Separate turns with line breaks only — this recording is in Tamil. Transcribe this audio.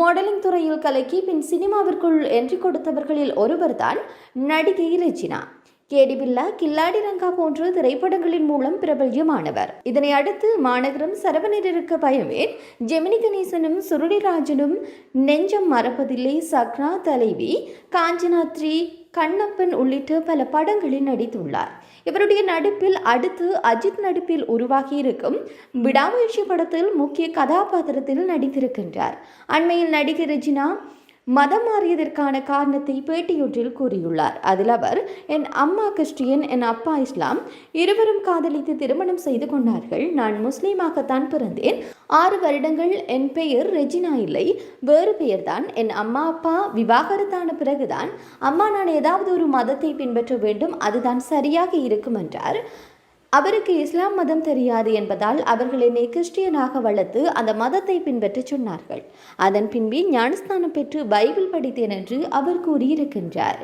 மாடலிங் துறையில் கலக்கி பின் சினிமாவிற்குள் என்ட்ரி கொடுத்தவர்களில் ஒருவர்தான் நடிகை ரெஜினா. கேடி பில்லா கில்லாடி ரங்கா போன்ற திரைப்படங்களின் மூலம் பிரபல்யமானவர். இதனை அடுத்து மாநகரம் சரவணனிருக்க பயமேன் ஜெமினி கணேசனும் சுருளிராஜனும் நெஞ்சம் மறப்பதில்லை. சக்னா தலைவி காஞ்சனாத்ரி கண்ணப்பன் உள்ளிட்ட பல படங்களில் நடித்துள்ளார். இவருடைய நடிப்பில் அடுத்து அஜித் நடிப்பில் உருவாகியிருக்கும் விடாமுயற்சி படத்தில் முக்கிய கதாபாத்திரத்தில் நடித்திருக்கின்றார். அண்மையில் நடிகை ரெஜினா மதம் மாறியதற்கான காரணத்தை பேட்டியொன்றில் கூறியுள்ளார். அதில் அவர் என் அம்மா கிறிஸ்டியன் என் அப்பா இஸ்லாம். இருவரும் காதலித்து திருமணம் செய்து கொண்டார்கள். நான் முஸ்லீமாகத்தான் பிறந்தேன். ஆறு வருடங்கள் என் பெயர் ரெஜினா இல்லை. வேறு பெயர்தான். என் அம்மா அப்பா விவாகரத்தான பிறகுதான். அம்மா நான் ஏதாவது ஒரு மதத்தை பின்பற்ற வேண்டும். அதுதான் சரியாக இருக்கும் என்றார். அவருக்கு இஸ்லாம் மதம் தெரியாது என்பதால் அவர்கள் என்னை கிறிஸ்டியனாக வளர்த்து அந்த மதத்தை பின்பற்றச் சொன்னார்கள். அதன் பின்பே ஞானஸ்தானம் பெற்று பைபிள் படித்தேன் என்று அவர் கூறியிருக்கின்றார்.